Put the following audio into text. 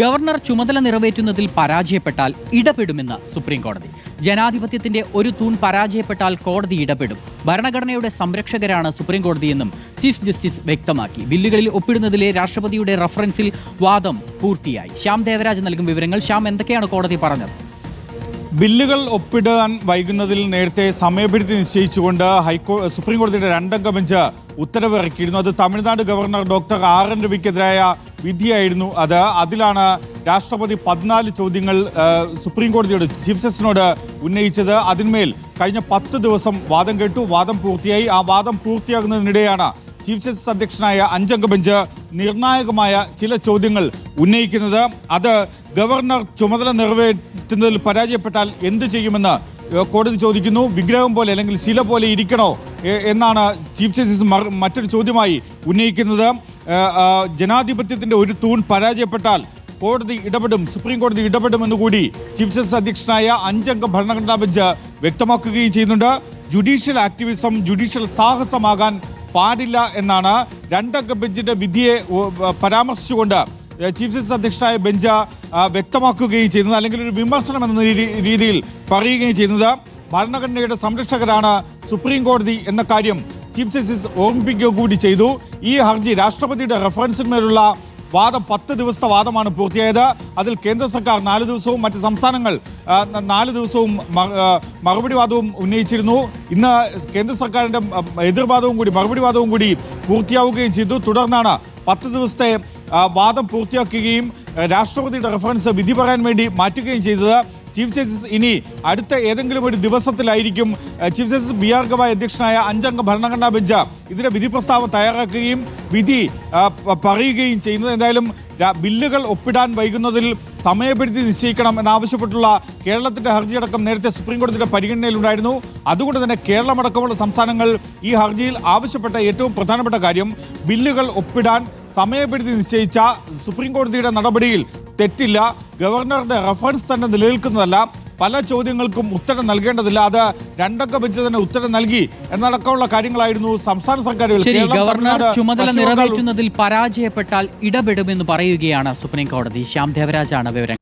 Governor ചുമതല നിറവേറ്റുന്നതിൽ പരാജയപ്പെട്ടാൽ ഇടപെടുമെന്ന് supreme കോടതി ജനാധിപത്യത്തിന്റെ ഒരു തൂൺ പരാജയപ്പെട്ടാൽ കോടതി ഇടപെടും. ഭരണഘടനയുടെ സംരക്ഷകരാണ് സുപ്രീം കോടതിയെന്നും ചീഫ് ജസ്റ്റിസ് വ്യക്തമാക്കി. ബില്ലുകളിൽ ഒപ്പിടുന്നതിലെ രാഷ്ട്രപതിയുടെ റഫറൻസിൽ വാദം പൂർത്തിയായി. ശ്യാം ദേവരാജ് നൽകും വിവരങ്ങൾ. ശ്യാം എന്തൊക്കെയാണ് കോടതി പറഞ്ഞത്? ബില്ലുകൾ ഒപ്പിടാൻ വൈകുന്നതിൽ നേരത്തെ സമയപരിധി നിശ്ചയിച്ചുകൊണ്ട് ഹൈക്കോ സുപ്രീം കോടതിയുടെ രണ്ടംഗ ബെഞ്ച് ഉത്തരവ് ഇറക്കിയിരുന്നു അത് Tamil Nadu governor doctor R N രവിക്കെതിരായ വിധിയായിരുന്നു അത്. അതിലാണ് രാഷ്ട്രപതി പതിനാല് ചോദ്യങ്ങൾ സുപ്രീം കോടതിയോട് ചീഫ് ജസ്റ്റിസിനോട് ഉന്നയിച്ചത്. അതിന്മേൽ കഴിഞ്ഞ പത്ത് ദിവസം വാദം കേട്ടു. വാദം പൂർത്തിയായി. ആ വാദം പൂർത്തിയാകുന്നതിനിടെയാണ് ചീഫ് ജസ്റ്റിസ് അധ്യക്ഷനായ അഞ്ചംഗ ബെഞ്ച് നിർണായകമായ ചില ചോദ്യങ്ങൾ ഉന്നയിക്കുന്നത്. അത് ഗവർണർ ചുമതല നിറവേറ്റുന്നതിൽ പരാജയപ്പെട്ടാൽ എന്ത് ചെയ്യുമെന്ന് കോടതി ചോദിക്കുന്നു. വിഗ്രഹം പോലെ അല്ലെങ്കിൽ ശില പോലെ ഇരിക്കണോ? എന്നാണ് ചീഫ് ജസ്റ്റിസ് മറ്റൊരു ചോദ്യമായി ഉന്നയിക്കുന്നത്. ജനാധിപത്യത്തിന്റെ ഒരു തൂൺ പരാജയപ്പെട്ടാൽ കോടതി ഇടപെടും സുപ്രീം കോടതി ഇടപെടുമെന്ന് കൂടി ചീഫ് ജസ്റ്റിസ് അധ്യക്ഷനായ അഞ്ചംഗ ഭരണഘടനാ ബെഞ്ച് വ്യക്തമാക്കുകയും ചെയ്യുന്നുണ്ട്. ജുഡീഷ്യൽ ആക്ടിവിസം ജുഡീഷ്യൽ സാഹസമാകാൻ പാടില്ല എന്നാണ് രണ്ടംഗ ബെഞ്ചിന്റെ വിധിയെ പരാമർശിച്ചുകൊണ്ട് ചീഫ് ജസ്റ്റിസ് അധ്യക്ഷനായ ബെഞ്ച് വ്യക്തമാക്കുകയും ചെയ്യുന്നത് അല്ലെങ്കിൽ ഒരു വിമർശനം എന്ന രീതിയിൽ പറയുകയും ചെയ്യുന്നത്. ഭരണഘടനയുടെ സംരക്ഷകരാണ് സുപ്രീം കോടതി എന്ന കാര്യം ചീഫ് ജസ്റ്റിസ് ഓർമ്മിപ്പിക്കുക കൂടി ചെയ്തു. ഈ ഹർജി രാഷ്ട്രപതിയുടെ റെഫറൻസിന്മേലുള്ള വാദം പത്ത് ദിവസത്തെ വാദമാണ് പൂർത്തിയായത്. അതിൽ കേന്ദ്ര സർക്കാർ നാല് ദിവസവും മറ്റ് സംസ്ഥാനങ്ങൾ നാല് ദിവസവും മറുപടി വാദവും ഉന്നയിച്ചിരുന്നു. ഇന്ന് കേന്ദ്ര സർക്കാരിന്റെ എതിർവാദവും കൂടി മറുപടി വാദവും കൂടി പൂർത്തിയാവുകയും ചെയ്തു. തുടർന്നാണ് പത്ത് ദിവസത്തെ വാദം പൂർത്തിയാക്കുകയും രാഷ്ട്രപതിയുടെ റെഫറൻസ് വിധി പറയാൻ വേണ്ടി മാറ്റുകയും ചെയ്തത് ചീഫ് ജസ്റ്റിസ് ഇനി അടുത്ത ഏതെങ്കിലും ഒരു ദിവസത്തിലായിരിക്കും. Chief justice B R Gavai അധ്യക്ഷനായ അഞ്ചംഗ ഭരണഘടനാ ബെഞ്ച് ഇതിന്റെ വിധി പ്രസ്താവം തയ്യാറാക്കുകയും വിധി പറയുകയും ചെയ്യുന്നത്. എന്തായാലും ബില്ലുകൾ ഒപ്പിടാൻ വൈകുന്നതിൽ സമയപരിധി നിശ്ചയിക്കണം എന്നാവശ്യപ്പെട്ടുള്ള കേരളത്തിന്റെ ഹർജിയടക്കം നേരത്തെ സുപ്രീം കോടതിയുടെ പരിഗണനയിലുണ്ടായിരുന്നു. അതുകൊണ്ട് തന്നെ കേരളമടക്കമുള്ള സംസ്ഥാനങ്ങൾ ഈ ഹർജിയിൽ ആവശ്യപ്പെട്ട ഏറ്റവും പ്രധാനപ്പെട്ട കാര്യം ബില്ലുകൾ ഒപ്പിടാൻ സമയപരിധി നിശ്ചയിച്ച സുപ്രീം കോടതിയുടെ നടപടിയിൽ തെറ്റില്ല. ഗവർണറുടെ റഫറൻസ് തന്നെ നിലനിൽക്കുന്നതല്ല. പല ചോദ്യങ്ങൾക്കും ഉത്തരം നൽകേണ്ടതില്ല. അത് രണ്ടംഗ ബെഞ്ച് തന്നെ ഉത്തരം നൽകി എന്നടക്കമുള്ള കാര്യങ്ങളായിരുന്നു സംസ്ഥാന സർക്കാരുകൾ ശരി ഗവർണർ ചുമതല നിറവേറ്റുന്നതിൽ പരാജയപ്പെട്ടാൽ ഇടപെടുമെന്ന് പറയുകയാണ് സുപ്രീം കോടതി ശ്യാം ദേവരാജാണ് വിവരം